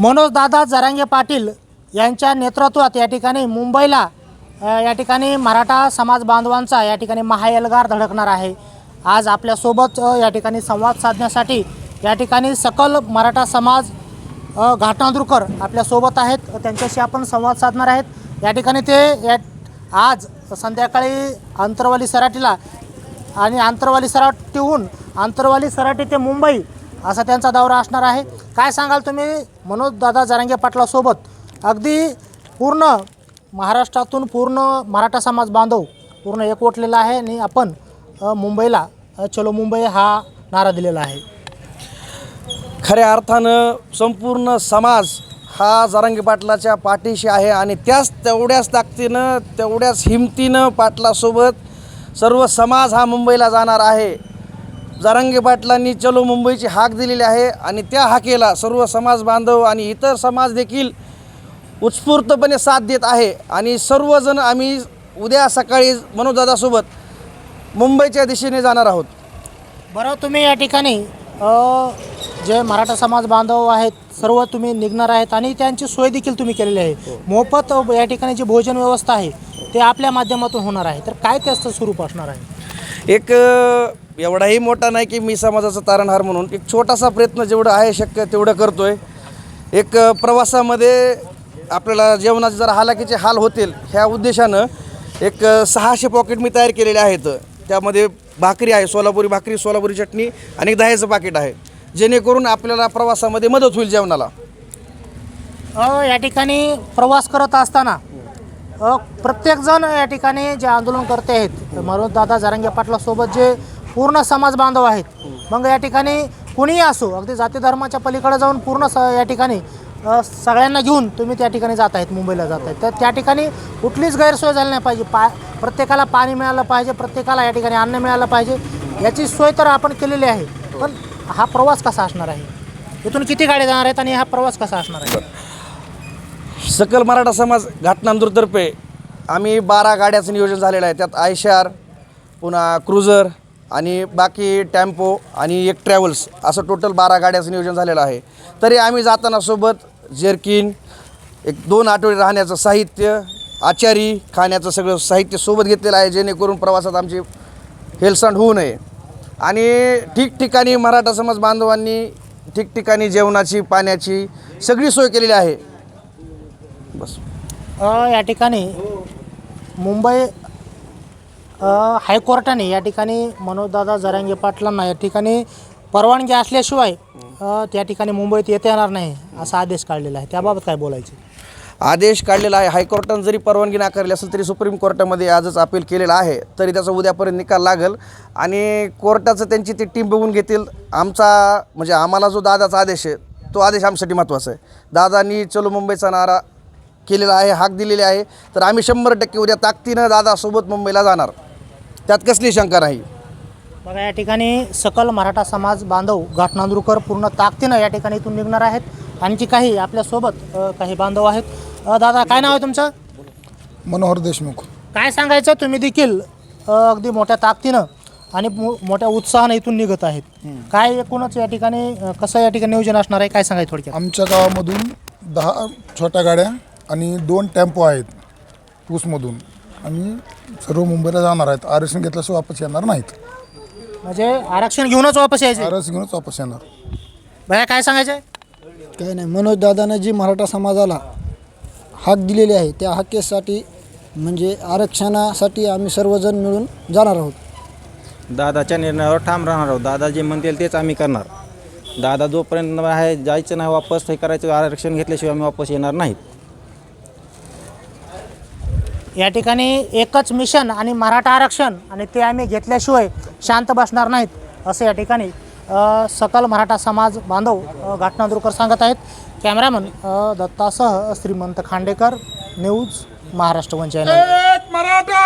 मनोजदादा जरांगे पाटील यांच्या नेतृत्वात या ठिकाणी मुंबईला या ठिकाणी मराठा समाज बांधवांचा या ठिकाणी महाएल्गार धडकणार आहे. आज आपल्यासोबत या ठिकाणी संवाद साधण्यासाठी या ठिकाणी सकल मराठा समाज अ, घाटनांदूरकर आपल्यासोबत आहेत. त्यांच्याशी आपण संवाद साधणार आहेत. या ठिकाणी ते या आज संध्याकाळी अंतरवाली सराटीला आणि आंतरवाली सराटीहून आंतरवाली सराटी ते मुंबई असा त्यांचा दौरा असणार आहे. काय सांगाल तुम्ही? मनोज दादा जरांगे पाटलासोबत अगदी पूर्ण महाराष्ट्रातून पूर्ण मराठा समाज बांधव पूर्ण एकवटलेला आहे आणि आपण मुंबईला चलो मुंबई हा नारा दिलेला आहे. खऱ्या अर्थानं संपूर्ण समाज हा जरांगी पाटलाच्या पाठीशी आहे आणि त्याच तेवढ्याच ताकदीनं तेवढ्याच हिमतीनं पाटलासोबत सर्व समाज हा मुंबईला जाणार आहे. जरांगे पाटलांनी चलो मुंबईची हाक दिलेली आहे आणि त्या हाकेला सर्व समाज बांधव आणि इतर समाज देखील उत्स्फूर्तपणे साथ देत आहे. आणि सर्वजण आम्ही उद्या सकाळी मनोजदादासोबत मुंबईच्या दिशेने जाणार आहोत. बरं तुम्ही या ठिकाणी जे मराठा समाज बांधव आहेत सर्व तुम्ही निघणार आहेत आणि त्यांची सोय देखील तुम्ही केलेली आहे. मोफत या ठिकाणी जी भोजन व्यवस्था आहे ते आपल्या माध्यमातून होणार आहे. तर काय त्याचं स्वरूप असणार आहे? एक एवढाही मोठा नाही की मी समाजाचा तारणहार म्हणून. एक छोटासा प्रयत्न जेवढं आहे शक्य तेवढं करतो आहे एक प्रवासामध्ये आपल्याला जेवणाचे जरा हालाकीचे हाल होतील ह्या उद्देशानं एक सहाशे पॉकेट मी तयार केलेले आहेत. त्यामध्ये भाकरी आहे सोलापुरी भाकरी सोलापुरी चटणी आणि दह्याचं पाकिट आहे. जेणेकरून आपल्याला प्रवासामध्ये मदत होईल जेवणाला. या ठिकाणी प्रवास करत असताना प्रत्येकजण या ठिकाणी जे आंदोलन करते आहेत मनोजदादा जरांगे पाटलासोबत जे पूर्ण समाज बांधव आहेत मग या ठिकाणी कुणीही असो अगदी जाती धर्माच्या पलीकडे जाऊन पूर्ण स या ठिकाणी सगळ्यांना घेऊन तुम्ही त्या ठिकाणी जात आहेत मुंबईला जात आहेत. तर त्या ठिकाणी कुठलीच गैरसोय झाली नाही पाहिजे. पा प्रत्येकाला पाणी मिळालं पाहिजे प्रत्येकाला या ठिकाणी अन्न मिळालं पाहिजे याची सोय तर आपण केलेली आहे. पण हा प्रवास कसा असणार आहे? इथून किती गाड्या जाणार आहेत आणि हा प्रवास कसा असणार आहे? सकल मराठा समाज घाटनांदूरतर्फे आम्ही बारा गाड्याचं नियोजन झालेलं आहे. त्यात आयशार पुन्हा क्रुझर आणि बाकी टॅम्पो आणि एक ट्रॅव्हल्स असं टोटल बारा गाड्याचं नियोजन झालेलं आहे. तरी आम्ही जाताना सोबत जेरकिन एक दोन आठवडे राहण्याचं साहित्य आचारी खाण्याचं सगळं साहित्य सोबत घेतलेलं आहे जेणेकरून प्रवासात आमची हेलसांड होऊ नये. आणि ठिकठिकाणी मराठा समाज बांधवांनी ठिकठिकाणी जेवणाची पाण्याची सगळी सोय केलेली आहे. बस. अ, या ठिकाणी मुंबई अ, हायकोर्टाने या ठिकाणी मनोजदादा जरांगे पाटलांना या ठिकाणी परवानगी असल्याशिवाय अ, त्या ठिकाणी मुंबईत येता येणार नाही असा आदेश काढलेला आहे. त्याबाबत काय बोलायचे? आदेश काढलेला आहे. हायकोर्टानं जरी परवानगी नाकारली असेल तरी सुप्रीम कोर्टामध्ये आजच अपील केलेलं आहे. तरी त्याचा उद्यापर्यंत निकाल लागेल. आणि कोर्टाचं त्यांची ती टीम बघून घेतील. आमचा म्हणजे आम्हाला जो दादाचा आदेश आहे तो आदेश आमच्यासाठी महत्त्वाचा आहे. दादांनी चलो मुंबईचा नारा केलेला आहे हाक दिलेली आहे. तर आम्ही शंभर टक्के उद्या ताकदीनं दादासोबत मुंबईला जाणार. त्यात कसली शंका नाही. बघा या ठिकाणी सकल मराठा समाज बांधव घाटनांदूरकर पूर्ण ताकदीनं या ठिकाणी इथून निघणार आहेत. आणखी काही आपल्यासोबत अ, काही बांधव आहेत. अ, दादा काय नाव आहे तुमचं? मनोहर देशमुख. काय सांगायचं? तुम्ही देखील अ, अगदी मोठ्या ताकदीनं आणि मो- मोठ्या उत्साहानं इथून निघत आहेत. काय एकूणच या ठिकाणी अ, कसं या ठिकाणी नियोजन असणार आहे? काय सांगायचं थोडक्यात? आमच्या गावामधून दहा छोट्या गाड्या आणि दोन टेम्पो आहेत ऊसमधून. आणि सर्व मुंबईला जाणार आहेत. आरक्षण घेतल्याशिवाय वापस येणार नाहीत. म्हणजे आरक्षण घेऊनच वापस यायचे? आरक्षण घेऊनच वापस येणार. भैया काय सांगायचं काही नाही मनोज दादानं जी मराठा समाजाला हाक दिलेली आहे त्या हाकेसाठी म्हणजे आरक्षणासाठी आम्ही सर्वजण मिळून जाणार आहोत. दादाच्या निर्णयावर ठाम राहणार आहोत. दादा जे म्हणतील तेच आम्ही करणार. दादा जोपर्यंत आहे जायचं नाही वापस हे करायचं आरक्षण घेतल्याशिवाय आम्ही वापस येणार नाहीत. या ठिकाणी एकच मिशन आणि मराठा आरक्षण आणि ते आम्ही घेतल्याशिवाय शांत बसणार नाहीत असं या ठिकाणी सकल मराठा समाज बांधव घटनादुरकर सांगत आहेत. कॅमेरामन दत्तासह श्रीमंत खांडेकर न्यूज महाराष्ट्र वंचन मराठा!